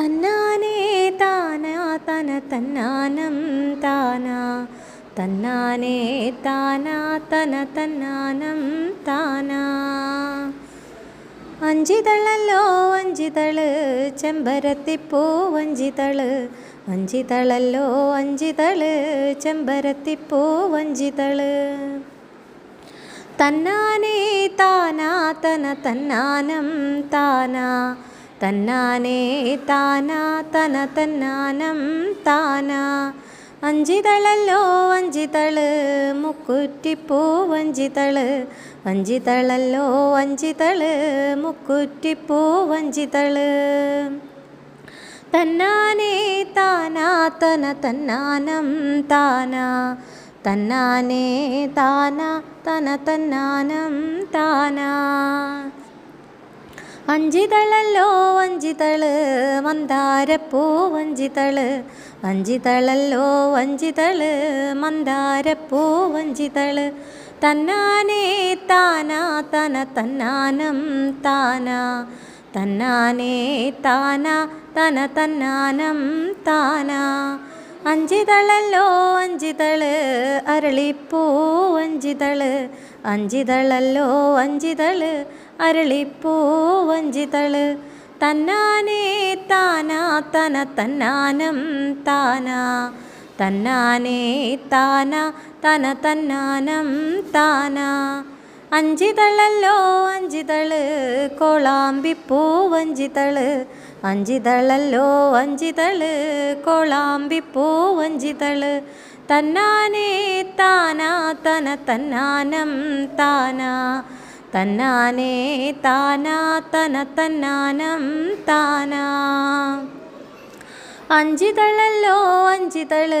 തന്നാനേ താന തന തന്നാനം താനാ. തന്നാനേ താനാ തന തന്നാനം താനാ. അഞ്ചിതളല്ലോ അഞ്ചിതൾ ചെമ്പരത്തിപ്പൂ വഞ്ചിതൾ അഞ്ചിതളല്ലോ അഞ്ചിതൾ ചെമ്പരത്തിപ്പൂ വഞ്ചിതൾ തന്നാനേ താനാ തന തന്നാനം താനാ. തന്നാനേ താനാ തന തന്നാനം താനാ. മുക്കുറ്റിപ്പൂ വഞ്ചിതൾ വഞ്ചിതളല്ലോ വഞ്ചിതൾ മുക്കുറ്റിപ്പൂ വഞ്ചിതൾ തന്നാനേ താനാ തന തന്നാനം താനാ. തന്നാനേ താനാ തന തന്നാനം താനാ. അഞ്ചിതളല്ലോ വഞ്ചിതൾ. മന്ദാരപ്പൂ വഞ്ചിതൾ. വഞ്ചിതളല്ലോ വഞ്ചിതൾ. മന്ദാരപ്പൂ വഞ്ചിതൾ. തന്നാനേ താനാ തന തന്നാനം താനാ. തന്നാനേ താനാ തന തന്നാനം താനാ. അഞ്ചിതളല്ലോ അഞ്ചിതൾ. അരളിപ്പൂ അഞ്ചിതൾ. അഞ്ചിതളല്ലോ അഞ്ചിതൾ. അരളിപ്പൂ അഞ്ചിതൾ. തന്നാനേ താനാ തന തന്നാനം താനാ. തന്നാനേ താനാ തന തന്നാനം താനാ. അഞ്ചിതളല്ലോ അഞ്ചിതൾ. കോളാമ്പിപ്പൂ വഞ്ചിതൾ അഞ്ചിതളല്ലോ അഞ്ചിതൾ കോളാമ്പിപ്പൂ അഞ്ചിതൾ. തന്നാനേ താനാ തന തന്നാനം താനാ. തന്നാനേ താനാ തന തന്നാനം താനാ. അഞ്ചിതളല്ലോ അഞ്ചിതൾ